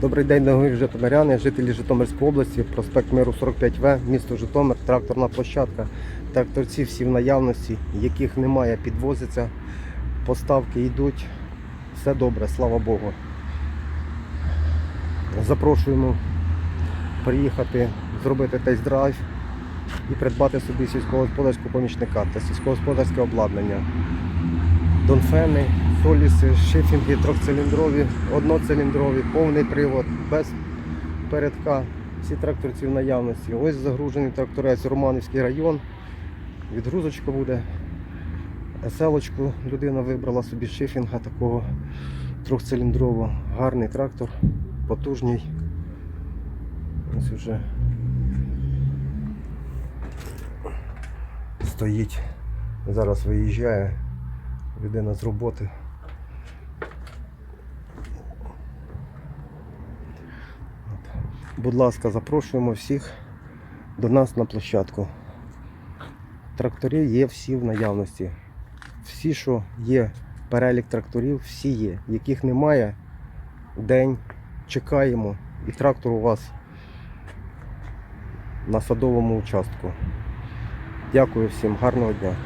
Добрий день, дорогі житомиряни, жителі Житомирської області, проспект Миру 45В, місто Житомир, тракторна площадка. Тракторці всі в наявності, яких немає, підвозяться, поставки йдуть. Все добре, слава Богу. Запрошуємо приїхати, зробити тест-драйв і придбати собі сільськогосподарського помічника та сільськогосподарське обладнання. Донфени, соліси, шифінги трьохциліндрові, одноциліндрові, повний привод, без передка. Всі тракторці в наявності. Ось загружений тракторець Романівський район. Відгрузочка буде. Селочку людина вибрала собі шифінга такого трьохциліндрового. Гарний трактор, потужний. Ось вже стоїть. Зараз виїжджає людина з роботи. Будь ласка, запрошуємо всіх до нас на площадку. Тракторів є всі в наявності. Всі, що є, перелік тракторів, всі є. Яких немає, день чекаємо і трактор у вас на садовому участку. Дякую всім, гарного дня.